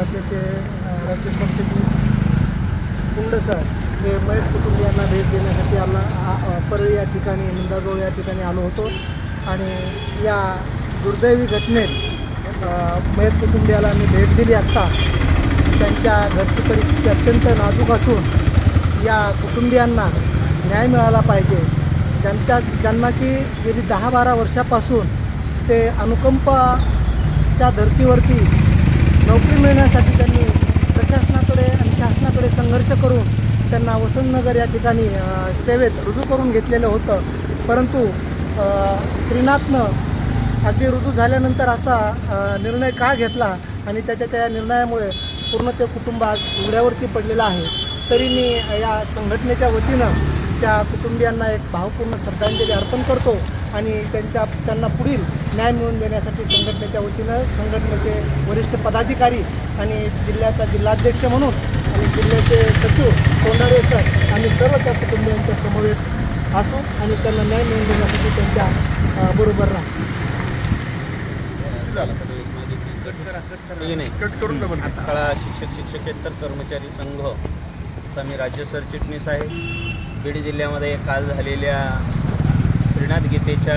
राज्याचे राज्य सरचिटणीस कुंड सर हे मयत कुटुंबियांना भेट देण्यासाठी आला परळी या ठिकाणी निंदाजवळ या ठिकाणी आलो होतो. आणि या दुर्दैवी घटनेत मयत कुटुंबियाला मी भेट दिली असता त्यांच्या घरची परिस्थिती अत्यंत नाजूक असून या कुटुंबियांना न्याय मिळाला पाहिजे. ज्यांच्या ज्यांना की गेली दहा बारा वर्षापासून ते अनुकंपाच्या धर्तीवरती नोकरी मिळण्यासाठी त्यांनी प्रशासनाकडे आणि शासनाकडे संघर्ष करून त्यांना वसंतनगर या ठिकाणी सेवेत रुजू करून घेतलेलं होतं. परंतु श्रीनाथनं अगदी रुजू झाल्यानंतर असा निर्णय का घेतला आणि त्याच्या त्या निर्णयामुळे पूर्ण ते कुटुंब आज उघड्यावरती पडलेलं आहे. तरी मी या संघटनेच्या वतीनं त्या कुटुंबियांना एक भावपूर्ण श्रद्धांजली अर्पण करतो आणि त्यांच्या त्यांना पुढील न्याय मिळवून देण्यासाठी संघटनेच्या वतीनं संघटनेचे वरिष्ठ पदाधिकारी आणि जिल्ह्याचा जिल्हाध्यक्ष म्हणून आणि जिल्ह्याचे सचिव कोंडारे सर आम्ही सर्व त्या कुटुंबियांच्या समवेत असू आणि त्यांना न्याय मिळवून देण्यासाठी त्यांच्या बरोबर राहू. ठीक नाही. कळा शिक्षक शिक्षकेतर कर्मचारी संघचा मी राज्य सरचिटणीस आहे. बीड जिल्ह्यामध्ये काल झालेल्या श्रीनाथ गीतेच्या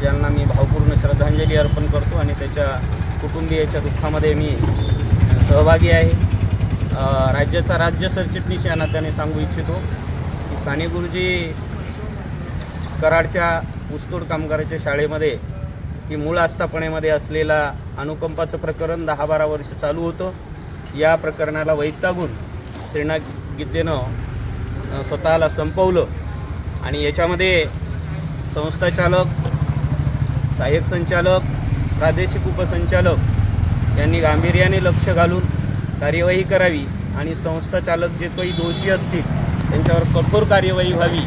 ज्यांना मी भावपूर्ण श्रद्धांजली अर्पण करतो आणि त्याच्या कुटुंबियाच्या दुःखामध्ये मी सहभागी आहे. राज्याचा राज्य सरचिटणीस या नात्याने सांगू इच्छितो की साने गुरुजी कराडच्या ऊसतोड कामगाराच्या शाळेमध्ये ही मूळ आस्थापनेमध्ये असलेला अनुकंपाचं प्रकरण दहा बारा वर्ष चालू होतं. या प्रकरणाला वैतागून श्रीनाथ गीतेनं स्वतःला संपवलं आणि याच्यामध्ये संस्थाचालक सहाय्यक संचालक प्रादेशिक उपसंचालक यांनी गांभीर्याने लक्ष घालून कार्यवाही करावी आणि संस्थाचालक जे काही दोषी असतील त्यांच्यावर कठोर कार्यवाही व्हावी.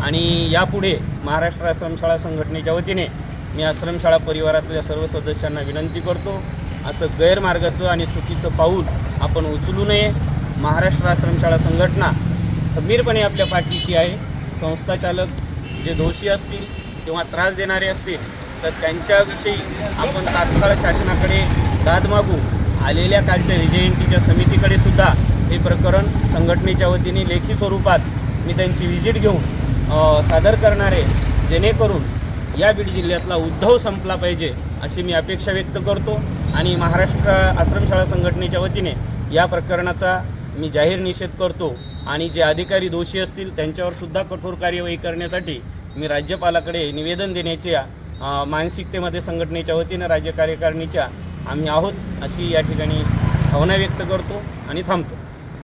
आणि यापुढे महाराष्ट्र आश्रमशाळा संघटनेच्या वतीने मी आश्रमशाळा परिवारातल्या सर्व सदस्यांना विनंती करतो असं गैरमार्गाचं आणि चुकीचं पाऊल आपण उचलू नये. महाराष्ट्र आश्रमशाळा संघटना खंबीरपणे आपल्या पाठीशी आहे. संस्था चालक जे दोषी असतील किंवा त्रास देणारे असतील तर त्यांच्याविषयी आपण तात्काळ शासनाकडे दाद मागू. आलेल्या कालच्या विजयंतीच्या समितीकडे सुद्धा हे प्रकरण संघटनेच्या वतीने लेखी स्वरूपात मी त्यांची व्हिजिट घेऊन सादर करणारे जेणेकरून या बीड जिल्ह्यातला उद्धव संपला पाहिजे अशी मी अपेक्षा व्यक्त करतो आणि महाराष्ट्र आश्रमशाळा संघटनेच्या वतीने या प्रकरणाचा मी जाहीर निषेध करतो आणि जे अधिकारी दोषी असतील त्यांच्यावर सुद्धा कठोर कार्यवाही करण्यासाठी मी राज्यपालाकडे निवेदन देण्याच्या मानसिकतेमध्ये संघटनेच्या वतीनं राज्य कार्यकारिणीच्या आम्ही आहोत अशी या ठिकाणी भावना व्यक्त करतो आणि थांबतो.